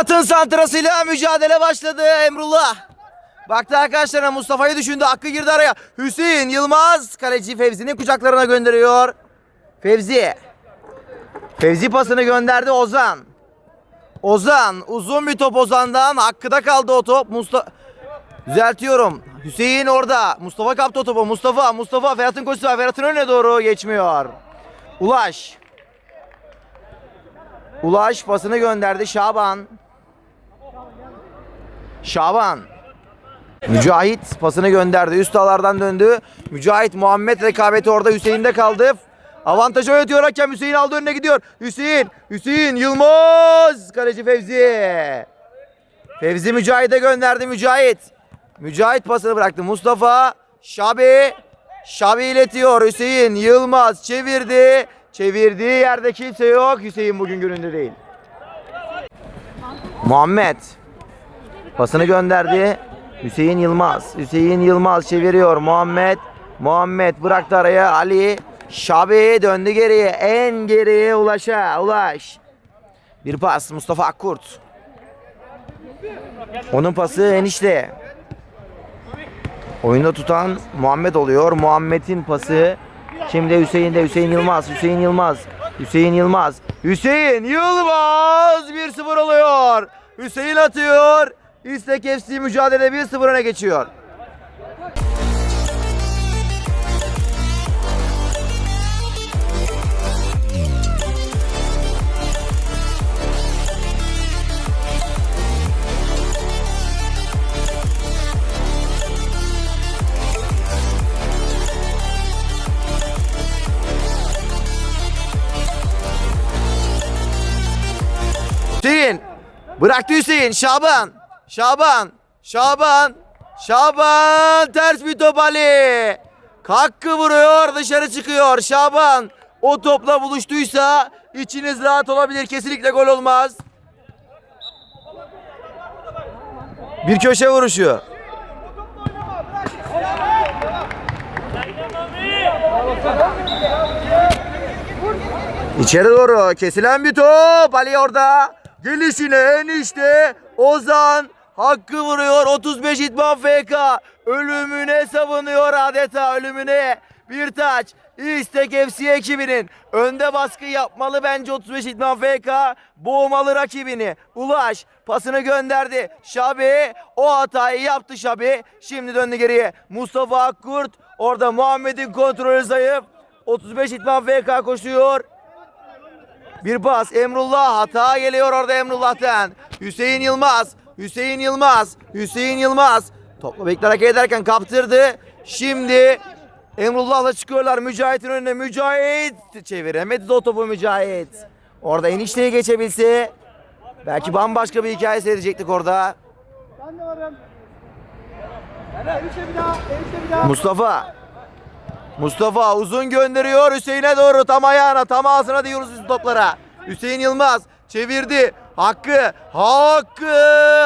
Ferhat'ın santrasıyla mücadele başladı Emrullah. Baktı arkadaşlarına Mustafa'yı düşündü. Hakkı girdi araya. Hüseyin Yılmaz kaleci Fevzi'nin kucaklarına gönderiyor. Fevzi. Fevzi pasını gönderdi Ozan. Ozan uzun bir top Ozan'dan. Hakkı'da kaldı o top. Mustafa Düzeltiyorum. Hüseyin orada. Mustafa kaptı o topu. Mustafa, Mustafa Ferhat'ın koşusu var. Ferhat'ın önüne doğru geçmiyor. Ulaş. Ulaş pasını gönderdi Şaban. Şaban. Mücahit pasını gönderdi. Üst ağlardan döndü. Mücahit Muhammed rekabeti orada Hüseyin'de kaldı. Avantajı oynatıyor hakem. Hüseyin aldı önüne gidiyor. Hüseyin. Hüseyin Yılmaz. Kaleci Fevzi. Fevzi Mücahit'e gönderdi Mücahit. Mücahit pasını bıraktı. Mustafa. Şabi. Şabi iletiyor. Hüseyin Yılmaz çevirdi. Çevirdiği yerde kimse yok. Hüseyin bugün gününde değil. Muhammed. Pasını gönderdi. Hüseyin Yılmaz. Hüseyin Yılmaz çeviriyor. Muhammed. Muhammed bıraktı araya. Ali. Şabi döndü geriye. En geriye ulaşa. Ulaş. Bir pas Mustafa Akkurt. Onun pası enişte. Oyunda tutan Muhammed oluyor. Muhammed'in pası. Şimdi Hüseyin'de Hüseyin Yılmaz. Hüseyin Yılmaz. Hüseyin Yılmaz. Hüseyin Yılmaz 1-0 oluyor. Hüseyin atıyor. İstek FC mücadele 1-0 öne geçiyor. Hüseyin. Bıraktı Hüseyin. Şaban. Şaban. Şaban. Şaban. Ters bir top Ali. Hakkı vuruyor dışarı çıkıyor. Şaban. O topla buluştuysa içiniz rahat olabilir. Kesinlikle gol olmaz. Bir köşe vuruşu. İçeri doğru kesilen bir top. Ali orada. Gelişine enişte. Ozan. Hakkı vuruyor. 35 İtman FK. Ölümüne savunuyor adeta ölümüne. Bir taç. İstek FC ekibinin önde baskı yapmalı bence 35 İtman FK. Boğmalı rakibini. Ulaş pasını gönderdi. Şabi o hatayı yaptı Şabi. Şimdi döndü geriye. Mustafa Akkurt. Orada Muhammed'in kontrolü zayıf. 35 İtman FK koşuyor. Bir pas Emrullah hata geliyor orada Emrullah'tan. Hüseyin Yılmaz. Hüseyin Yılmaz. Hüseyin Yılmaz. Topla bekle hareket ederken kaptırdı. Şimdi Emrullah'la çıkıyorlar Mücahit'in önüne. Mücahit çeviremedi de o topu Mücahit. Orada enişteyi geçebilse belki bambaşka bir hikaye seyredecektik orada. Ben de varım. Enişte bir daha, enişte bir daha. Mustafa. Mustafa uzun gönderiyor Hüseyin'e doğru tam ayağına tam ağzına diyoruz biz toplara. Hüseyin Yılmaz çevirdi. Hakkı. Hakkı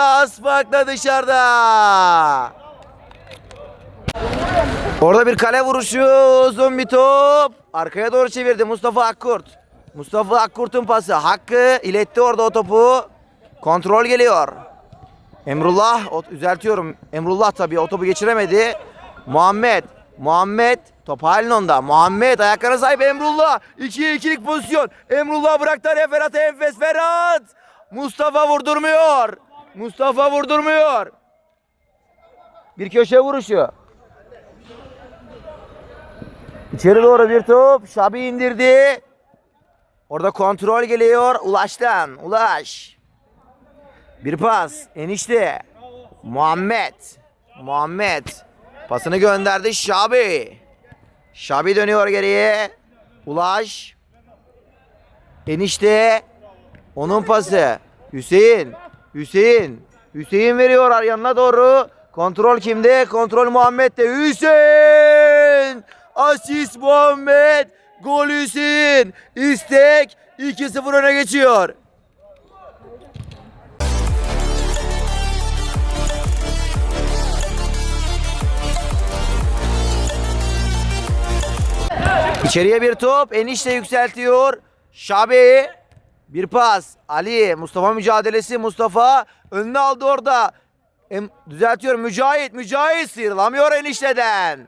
asfakla dışarıda. Orada bir kale vuruşu uzun bir top. Arkaya doğru çevirdi Mustafa Akkurt. Mustafa Akkurt'un pası. Hakkı iletti orada o topu. Kontrol geliyor. Emrullah, o, düzeltiyorum. Emrullah tabii o topu geçiremedi. Muhammed, Muhammed top halin onda. Muhammed ayaklarına sahip Emrullah. 2'ye 2'lik pozisyon. Emrullah bıraktı araya Ferhat Enfes. Ferhat! Mustafa vurdurmuyor. Mustafa vurdurmuyor. Bir köşe vuruşu. İçeri doğru bir top. Şabi indirdi. Orada kontrol geliyor. Ulaş'tan. Ulaş. Bir pas. Enişte. Muhammed. Muhammed. Pasını gönderdi Şabi. Şabi dönüyor geriye. Ulaş. Enişte. Onun pası. Hüseyin. Hüseyin. Hüseyin veriyor yanına doğru. Kontrol kimde? Kontrol Muhammed'de. Hüseyin. Asist Muhammed. Gol Hüseyin. İstek 2-0 öne geçiyor. İçeriye bir top. Enişte yükseltiyor. Şabi. Bir pas. Ali. Mustafa mücadelesi. Mustafa önüne aldı orada. Em, düzeltiyorum. Mücahit. Mücahit sıyrılamıyor enişteden.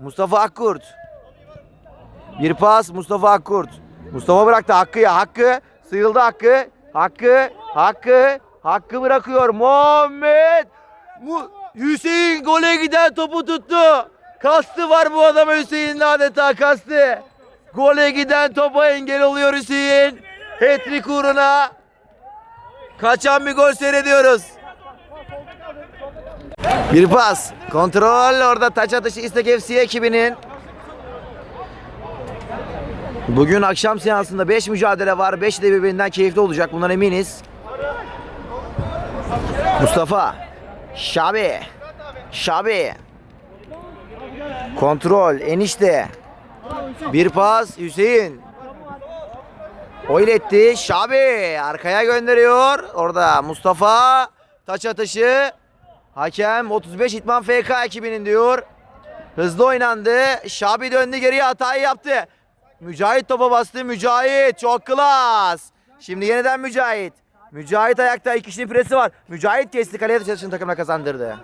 Mustafa Akkurt. Bir pas Mustafa Akkurt. Mustafa bıraktı Hakkı'ya. Hakkı sıyrıldı Hakkı. Hakkı. Hakkı. Hakkı bırakıyor. Muhammed. Mu Hüseyin gole giden topu tuttu. Kastı var bu adama Hüseyin'in adeta kastı. Gole giden topa engel oluyor Hüseyin. Hat-trick uğruna kaçan bir gol seyrediyoruz. Bir pas. Kontrol orada taç atışı İstek FC ekibinin. Bugün akşam seansında 5 mücadele var. 5 de birbirinden keyifli olacak. Bundan eminiz. Mustafa. Şabi. Şabi. Kontrol. Enişte. Bir pas. Hüseyin. Oyletti. Şabi. Arkaya gönderiyor. Orada Mustafa. Taç atışı. Hakem 35 İtman FK ekibinin diyor. Hızlı oynandı. Şabi döndü geriye hatayı yaptı. Mücahit topa bastı. Mücahit çok klas. Şimdi yeniden Mücahit. Mücahit ayakta iki kişinin presi var. Mücahit kesti kaleye için takımına kazandırdı.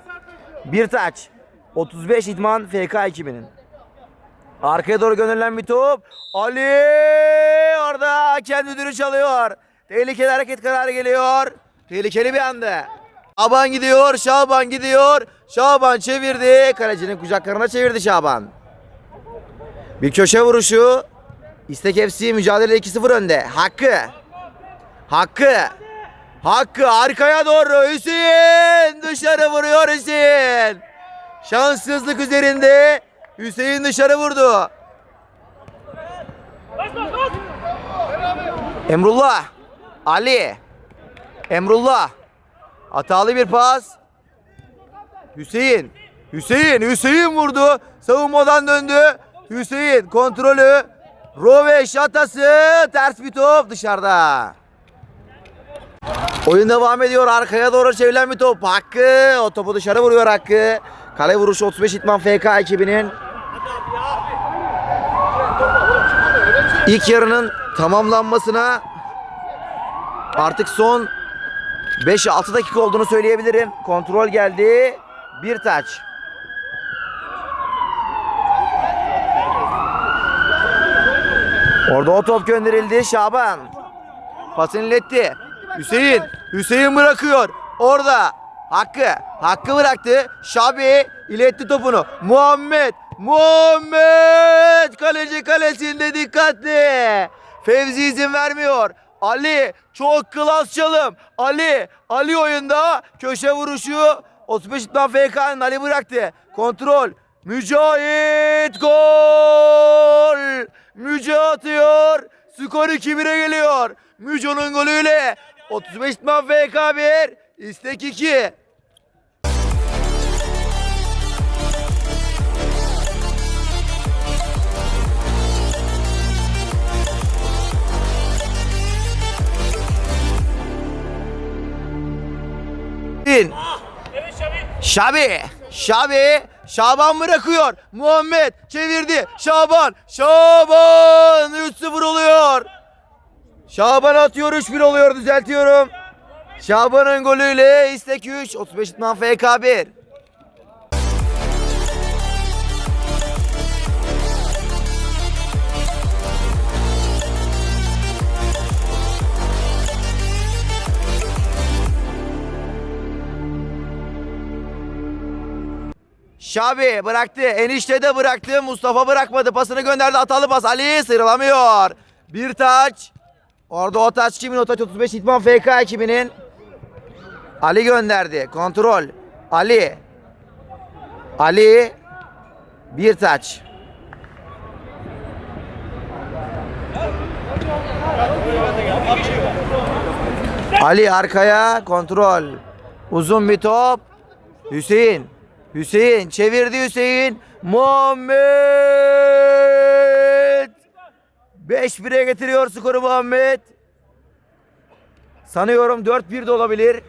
Bir taç. 35 İdman FK ekibinin. Arkaya doğru gönderilen bir top. Ali orada hakem düdüğünü çalıyor. Tehlikeli hareket kararı geliyor. Tehlikeli bir anda. Şaban gidiyor, Şaban gidiyor. Şaban çevirdi. Kalecinin kucaklarına çevirdi Şaban. Bir köşe vuruşu. İstek FC mücadele 2-0 önde. Hakkı. Hakkı. Hakkı arkaya doğru Hüseyin dışarı vuruyor Hüseyin. Şanssızlık üzerinde Hüseyin dışarı vurdu. Emrullah. Ali. Emrullah. Hatalı bir pas. Hüseyin. Hüseyin. Hüseyin vurdu. Savunmadan döndü. Hüseyin kontrolü. Roveş atası. Ters bir top dışarıda. Oyun devam ediyor. Arkaya doğru çevrilen bir top. Hakkı. O topu dışarı vuruyor Hakkı. Kale vuruşu 35 İtman FK ekibinin. İlk yarının tamamlanmasına artık son 5-6 dakika olduğunu söyleyebilirim. Kontrol geldi. Bir taç. Orada o top gönderildi. Şaban. Pasını iletti. Hüseyin. Hüseyin bırakıyor. Orada. Hakkı. Hakkı bıraktı. Şabi iletti topunu. Muhammed. Muhammed. Kaleci kalesinde dikkatli. Fevzi izin vermiyor. Ali çok klas çalım. Ali. Ali oyunda köşe vuruşu. 35 İtman FK'nın Ali bıraktı. Kontrol. Mücahit gol. Müce atıyor. Skor 2-1'e geliyor. Müco'nun golüyle 35 İtman FK 1. İstek 2. Bin. Şabi. Şabi. Şaban bırakıyor. Muhammed çevirdi. Şaban. Şaban. 3-0 oluyor. Şaban atıyor 3-1 oluyor düzeltiyorum. Şaban'ın golüyle istek 3. 35 İtman FK 1. Şabi bıraktı. Enişte de bıraktı. Mustafa bırakmadı. Pasını gönderdi. Atalı pas. Ali sıyrılamıyor. Bir taç. Orada o taç kimin? O taç 35 İtman FK ekibinin. Ali gönderdi. Kontrol. Ali. Ali. Bir taç. Ali arkaya kontrol. Uzun bir top. Hüseyin. Hüseyin çevirdi Hüseyin. Muhammed. 5-1'e getiriyor skoru Muhammed. Sanıyorum 4-1 de olabilir.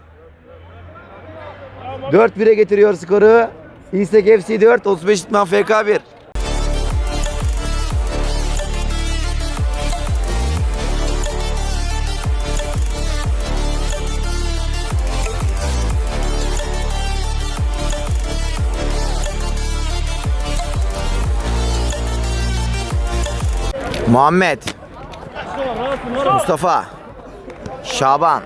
4-1'e getiriyor skoru. İstek FC 4, 35 İtman FK 1. Muhammed. Mustafa. Şaban.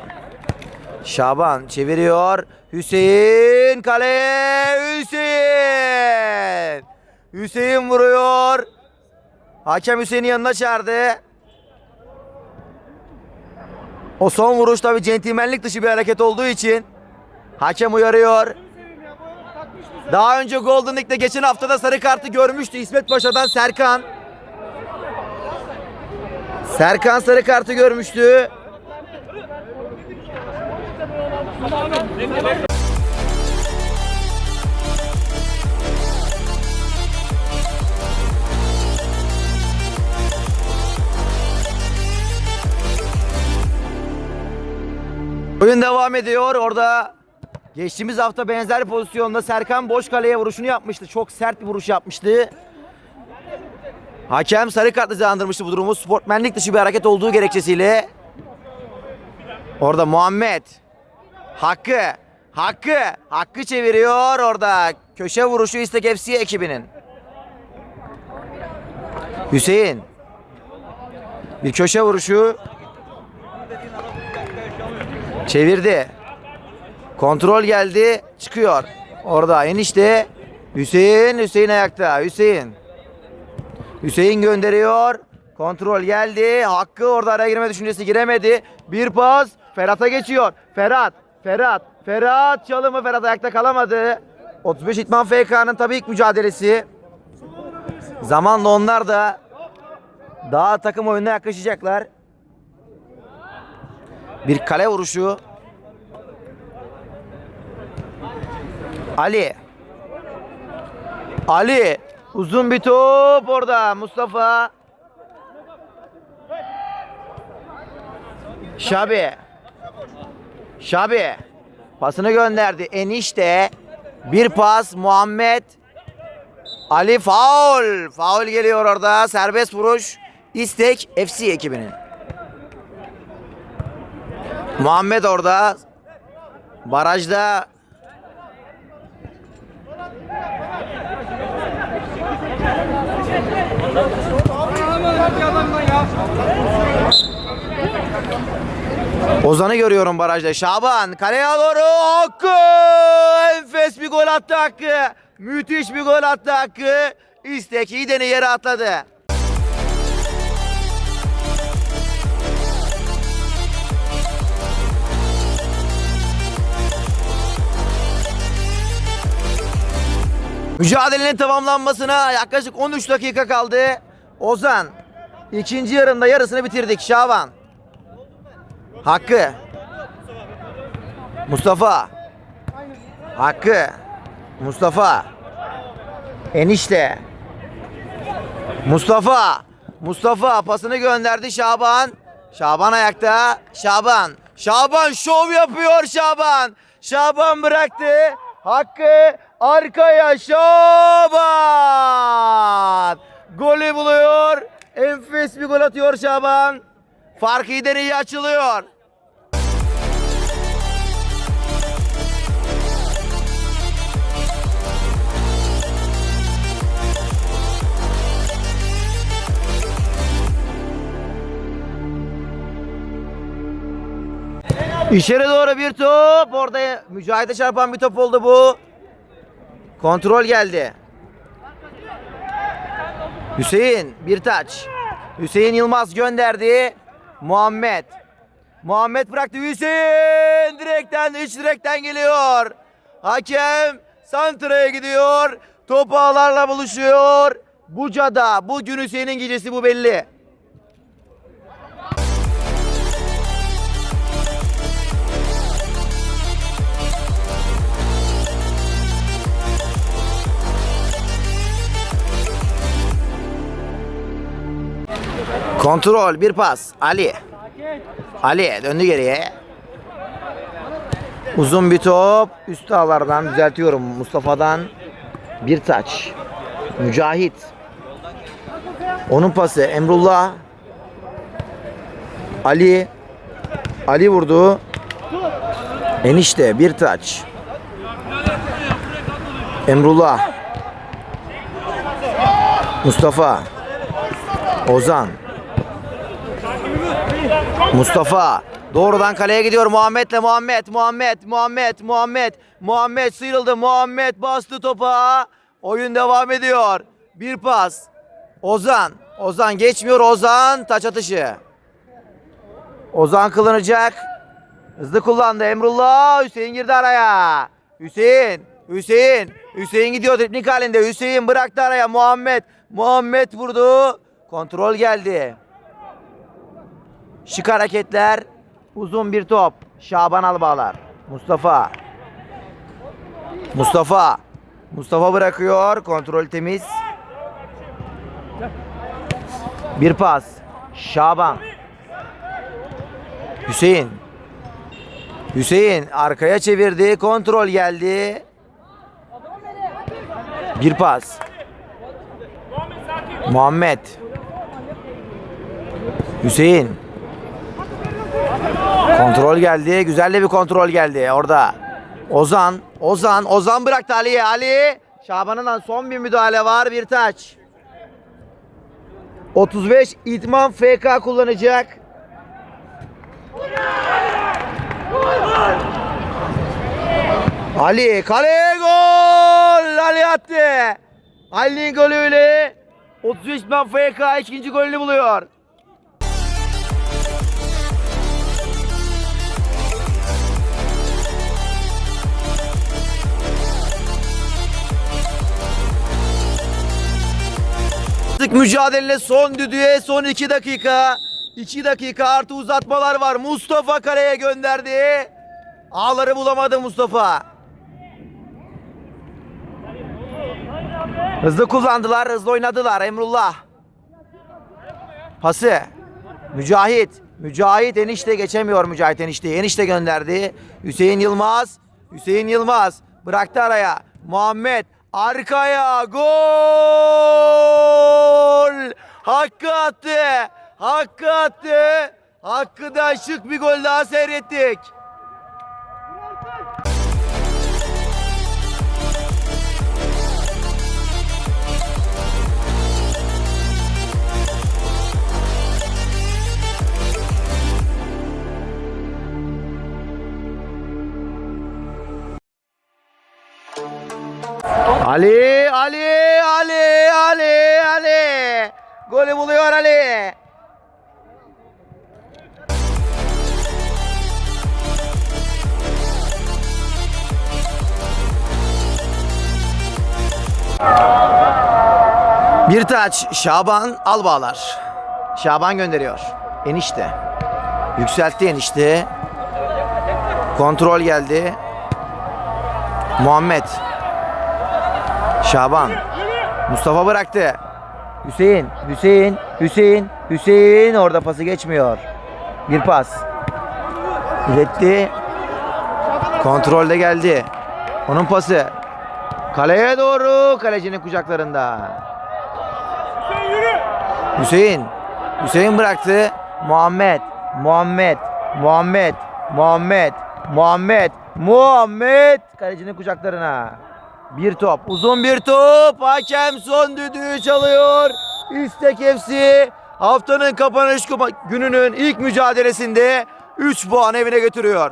Şaban çeviriyor. Hüseyin kaleye Hüseyin. Hüseyin vuruyor. Hakem Hüseyin'in yanına çağırdı. O son vuruş tabi centilmenlik dışı bir hareket olduğu için hakem uyarıyor. Daha önce Golden League'de geçen haftada sarı kartı görmüştü İsmet Paşa'dan Serkan. Serkan sarı kartı görmüştü. Oyun devam ediyor. Orada geçtiğimiz hafta benzer pozisyonda Serkan boş kaleye vuruşunu yapmıştı. Çok sert bir vuruş yapmıştı. Hakem sarı kartla cezalandırmıştı bu durumu. Sportmenlik dışı bir hareket olduğu gerekçesiyle. Orada Muhammed. Hakkı. Hakkı. Hakkı çeviriyor orada. Köşe vuruşu İstek FC ekibinin. Hüseyin. Bir köşe vuruşu. Çevirdi. Kontrol geldi. Çıkıyor. Orada enişte. Hüseyin. Hüseyin ayakta. Hüseyin. Hüseyin gönderiyor. Kontrol geldi. Hakkı orada araya girme düşüncesi giremedi. Bir pas. Ferhat'a geçiyor. Ferhat. Ferhat. Ferhat çalımı Ferhat ayakta kalamadı. 35 İtman FK'nın tabii ilk mücadelesi. Zamanla onlar da daha takım oyununa yaklaşacaklar. Bir kale vuruşu. Ali. Ali. Uzun bir top orada. Mustafa. Şabi. Şabi. Pasını gönderdi. Enişte. Bir pas Muhammed. Ali faul. Faul geliyor orada. Serbest vuruş. İstek FC ekibinin. Muhammed orada. Barajda Ozan'ı görüyorum barajda. Şaban kaleye doğru Hakkı. Enfes bir gol attı Hakkı. Müthiş bir gol attı Hakkı. İstek iyiden yere atladı. Mücadelenin tamamlanmasına yaklaşık 13 dakika kaldı. Ozan ikinci yarımda yarısını bitirdik. Şaban. Hakkı. Mustafa. Hakkı. Mustafa. Enişte. Mustafa. Mustafa pasını gönderdi Şaban. Şaban ayakta. Şaban. Şaban şov yapıyor Şaban. Şaban bıraktı. Hakkı arkaya Şaban. Golü buluyor. Enfes bir gol atıyor Şaban. Fark iyi açılıyor. İçeri doğru bir top. Orada mücahide çarpan bir top oldu bu. Kontrol geldi. Hüseyin bir taç. Hüseyin Yılmaz gönderdi. Muhammed. Muhammed bıraktı Hüseyin. Direkten iç direkten geliyor. Hakem Santra'ya gidiyor. Top ağlarla buluşuyor. Buca'da bugün Hüseyin'in gecesi bu belli. Kontrol bir pas. Ali. Ali döndü geriye. Uzun bir top. Üst ağlardan düzeltiyorum. Mustafa'dan bir taç. Mücahit. Onun pası Emrullah. Ali. Ali vurdu. Enişte bir taç. Emrullah. Mustafa. Ozan. Mustafa. Doğrudan kaleye gidiyor. Muhammed'le Muhammed Muhammed Muhammed Muhammed. Muhammed sıyrıldı. Muhammed bastı topa. Oyun devam ediyor. Bir pas. Ozan. Ozan geçmiyor. Ozan taç atışı. Ozan kılınacak. Hızlı kullandı Emrullah. Hüseyin girdi araya. Hüseyin Hüseyin. Hüseyin gidiyor teknik halinde. Hüseyin bıraktı araya. Muhammed Muhammed vurdu kontrol geldi Şık hareketler. Uzun bir top. Şaban Albağlar. Mustafa. Mustafa. Mustafa bırakıyor. Kontrol temiz. Bir pas. Şaban. Hüseyin. Hüseyin arkaya çevirdi. Kontrol geldi. Bir pas. Muhammed. Hüseyin. Kontrol geldi. Güzel de bir kontrol geldi orada. Ozan. Ozan. Ozan bıraktı Ali'ye. Ali. Şaban'ın son bir müdahale var. Bir taç. 35 İtman FK kullanacak. Ali kaleye gol! Ali attı. Ali'nin golüyle 33 İtman FK ikinci golünü buluyor. Mücadele son düdüğe son 2 dakika. 2 dakika artı uzatmalar var. Mustafa kaleye gönderdi. Ağları bulamadı Mustafa. Hızlı kullandılar, hızlı oynadılar Emrullah. Pası. Mücahit. Mücahit enişte geçemiyor Mücahit enişte. Enişte gönderdi. Hüseyin Yılmaz. Hüseyin Yılmaz bıraktı araya. Muhammed arkaya gol. Hakkı attı. Hakkı attı. Hakkı'dan şık bir gol daha seyrettik. Ali, Ali, Ali, Ali, Ali. Golü buluyor Ali. Bir taç Şaban Albağlar. Şaban gönderiyor. Enişte. Yükseltti enişte. Kontrol geldi. Muhammed. Şaban. Mustafa bıraktı. Hüseyin, Hüseyin, Hüseyin, Hüseyin orada pası geçmiyor. Bir pas. İletti. Kontrolde geldi. Onun pası. Kaleye doğru kalecinin kucaklarında. Hüseyin. Hüseyin bıraktı. Muhammed. Muhammed. Muhammed. Muhammed. Muhammed. Muhammed. Kalecinin kucaklarına. Bir top. Uzun bir top. Hakem son düdüğü çalıyor. İstek FC haftanın kapanış gününün ilk mücadelesinde 3 puan evine götürüyor.